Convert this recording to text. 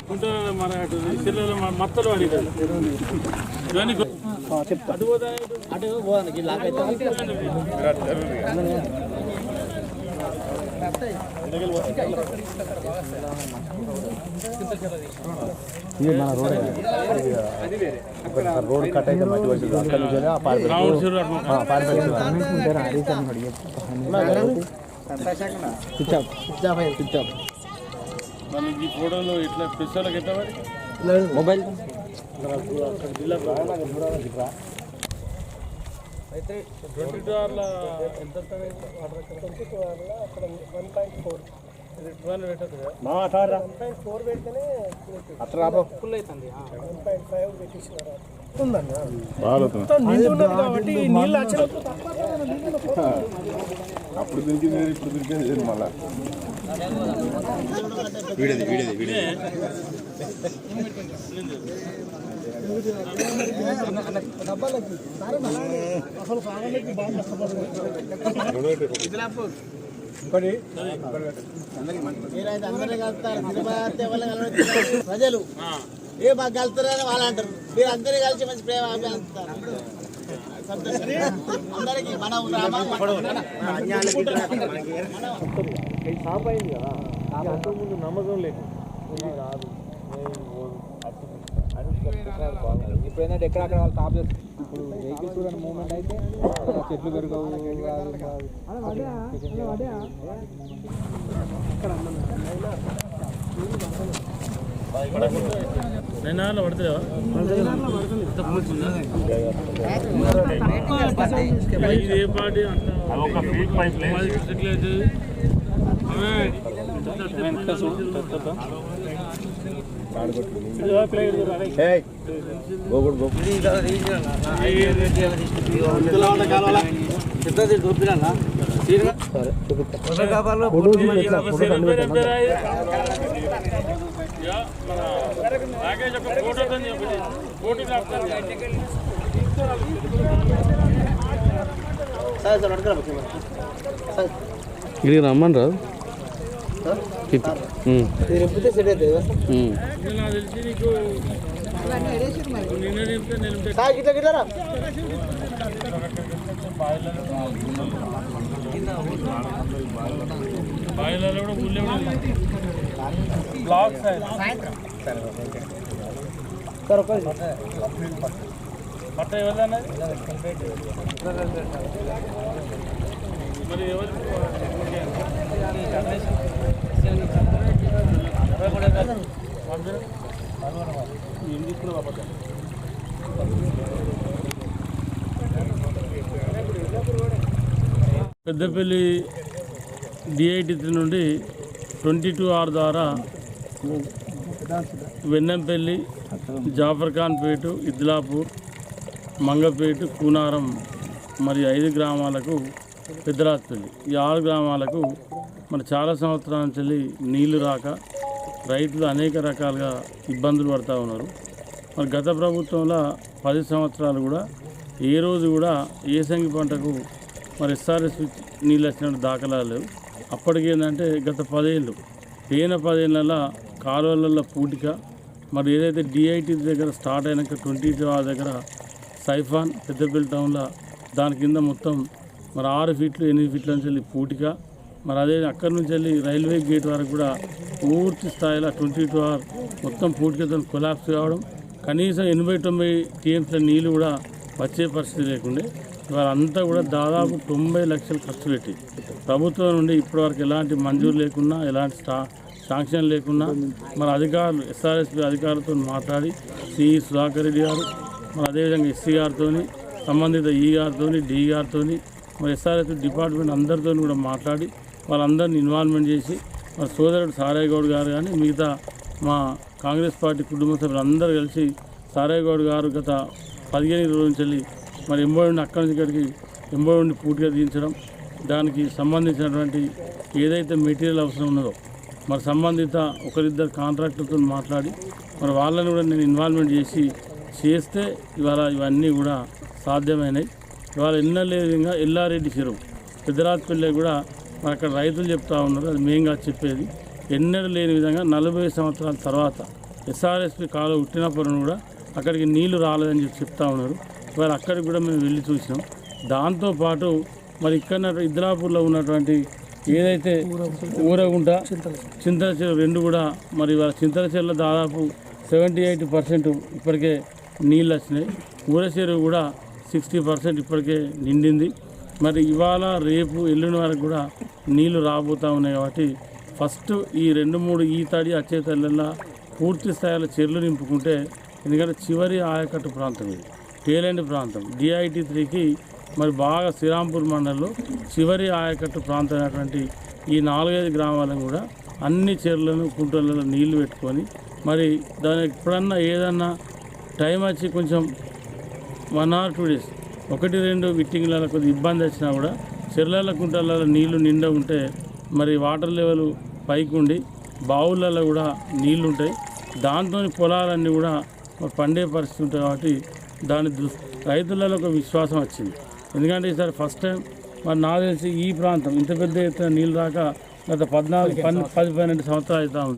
గుంటూరు మన అటు సిల్లలో మన మత్తలు అడిగారు ఇవన్నీ గొ- అటు పోదానికి అయితే రోడ్ కట్ అయితే మట్టి వచ్చింది అక్కడ నుంచి. మరి ఈ ఫోటోలు ఇట్లా పిస్తోళ్ళకి ఎట్లా మరి మొబైల్ ట్వంటీ టూ అవర్ల ఎంత వస్తుంది? ఇది టూ హండ్రెడ్ పెట్టదు కదా? అట్లా రాబో అప్పుడు ఇప్పుడు వేరు మళ్ళా వీడేది వీడేది వీడేది కలవడం ప్రజలు ఏ మాకు కలుస్తారని వాళ్ళు అంటారు మీరు అందరినీ కలిసి మంచి ప్రేమ సంతోషం. అందరికీ మనం రామా ఇప్పుడు ఏంటంటే ఎక్కడక్కడ వాళ్ళు టాప్ చేస్తారు. ఇప్పుడు వెహికల్స్ కూడా మూవ్మెంట్ అయితే చెట్లు పెరగవు కాదు. నైనాలో పడుతుందా? ఇది ఏ పార్టీ గోగుడు సరే సార్ అడగరా సార్ ఇక్కడికి రమ్మని రాదు బాయిలలో కూడా ఊళ్ళో కూడా బ్లాక్ సైజ్ సార్ ఒక పట్ట ఎవరిదన్నది మరి ఎవరు పెద్దపల్లి డిఐటి నుండి ట్వంటీ టూ ఆర్ ద్వారా వెన్నంపల్లి జాఫర్ఖాన్పేటు ఇద్లాపూర్ మంగపేట కూనారం మరి ఐదు గ్రామాలకు పెద్దరాత్రి ఈ ఆరు గ్రామాలకు మరి చాలా సంవత్సరాల నుంచి నీళ్ళు రాక రైతులు అనేక రకాలుగా ఇబ్బందులు పడుతూ ఉన్నారు. మరి గత ప్రభుత్వంలో పది సంవత్సరాలు కూడా ఏ రోజు కూడా ఏసంగి పంటకు మరి ఎస్ఆర్ఎస్ నీళ్ళు వచ్చినట్టు దాఖలాలు లేవు. అప్పటికి ఏంటంటే గత పదేళ్ళు పోయిన పదేళ్ళ కాలువలలో పూటిక మరి ఏదైతే డిఐటి దగ్గర స్టార్ట్ అయినాక ట్వంటీ టూ ఆ దగ్గర సైఫాన్ పెద్దపల్లి టౌన్లో దాని కింద మొత్తం మరి ఆరు ఫీట్లు ఎనిమిది ఫీట్ల నుంచి వెళ్ళి పూటిక మరి అదే అక్కడి నుంచి వెళ్ళి రైల్వే గేట్ వరకు కూడా పూర్తి స్థాయిలో ట్వంటీ టూ అవర్ మొత్తం పూటికతో కొలాప్స్ కావడం కనీసం ఎనభై తొంభై టీఎంసీల నీళ్ళు కూడా వచ్చే పరిస్థితి లేకుండే. వారంతా కూడా దాదాపు తొంభై లక్షలు ఖర్చు పెట్టి ప్రభుత్వం నుండి ఇప్పటివరకు ఎలాంటి మంజూరు లేకున్నా ఎలాంటి స్టా శాంక్షన్ లేకున్నా మన అధికారులు ఎస్ఆర్ఎస్పి అధికారులతో మాట్లాడి సిఈ సుధాకర్ రెడ్డి గారు మరి అదేవిధంగా ఎస్సీ గారితో సంబంధిత ఈ గారితో డి గారితో మరి ఎస్ఆర్ఎస్ డిపార్ట్మెంట్ అందరితో కూడా మాట్లాడి వాళ్ళందరినీ ఇన్వాల్వ్మెంట్ చేసి మరి సోదరుడు సారయ్య గౌడ్ గారు కానీ మిగతా మా కాంగ్రెస్ పార్టీ కుటుంబ సభ్యులు అందరూ కలిసి సారయ్య గౌడ్ గారు గత పదిహేను రోజుల నుంచి మరి ఎంబడి అక్కడి నుంచి ఇక్కడికి ఎంబడి పూర్తిగా తీయించడం దానికి సంబంధించినటువంటి ఏదైతే మెటీరియల్ అవసరం ఉన్నదో మరి సంబంధిత ఒకరిద్దరు కాంట్రాక్టర్తో మాట్లాడి మరి వాళ్ళని కూడా నేను ఇన్వాల్వ్మెంట్ చేసి చేస్తే ఇవాళ ఇవన్నీ కూడా సాధ్యమైనవి ఇవాళ ఎన్నలే విధంగా ఎల్లారెడ్డి చెరువు పెద్దరాజపల్లి కూడా మరి అక్కడ రైతులు చెప్తా ఉన్నారు అది మేంగా చెప్పేది. ఎన్నడూ లేని విధంగా నలభై సంవత్సరాల తర్వాత ఎస్ఆర్ఎస్పి కాలువ ఉట్టినప్పుడు కూడా అక్కడికి నీళ్ళు రాలేదని చెప్పి చెప్తా ఉన్నారు. మరి అక్కడికి కూడా మేము వెళ్ళి చూసినాం. దాంతోపాటు మరి ఇక్కడ ఇద్లాపూర్లో ఉన్నటువంటి ఏదైతే ఊరగుంట చింతల రెండు కూడా మరి వాళ్ళ చింతల చెరువులో దాదాపు సెవెంటీ ఎయిట్ పర్సెంట్ ఇప్పటికే నీళ్ళు వచ్చినాయి. ఊర చెరువు కూడా సిక్స్టీ పర్సెంట్ ఇప్పటికే నిండింది. మరి ఇవాళ రేపు ఎల్లుండి వరకు కూడా నీళ్ళు రాబోతూ ఉన్నాయి కాబట్టి ఫస్ట్ ఈ రెండు మూడు ఈ తడి వచ్చే పూర్తి స్థాయిలో చెర్లు నింపుకుంటే ఎందుకంటే చివరి ఆయకట్టు ప్రాంతం ఇది. తేలేని ప్రాంతం. డిఐటి త్రీకి మరి బాగా శ్రీరాంపూర్ మండలంలో చివరి ఆయకట్టు ప్రాంతం ఈ నాలుగైదు గ్రామాలను కూడా అన్ని చెర్లను కుంటలలో నీళ్ళు పెట్టుకొని మరి దాని ఎప్పుడన్నా ఏదన్నా టైం వచ్చి కొంచెం వన్ ఆర్ టూ డేస్ ఒకటి రెండు విట్టింగ్లలో కొద్దిగా ఇబ్బంది వచ్చినా కూడా చెర్ల కుంటలలో నీళ్ళు నిండా ఉంటే మరి వాటర్ లెవెల్ పైకి ఉండి బావులలో కూడా నీళ్ళు ఉంటాయి దాంతో పొలాలన్నీ కూడా పండే పరిస్థితి ఉంటుంది కాబట్టి దాని దృష్టి రైతులలో ఒక విశ్వాసం వచ్చింది. ఎందుకంటే ఈసారి ఫస్ట్ టైం మరి నాకు తెలిసి ఈ ప్రాంతం ఇంత పెద్ద ఎత్తున నీళ్ళు రాక గత పద్నాలుగు పది పన్నెండు సంవత్సరాలు అవుతా ఉంది.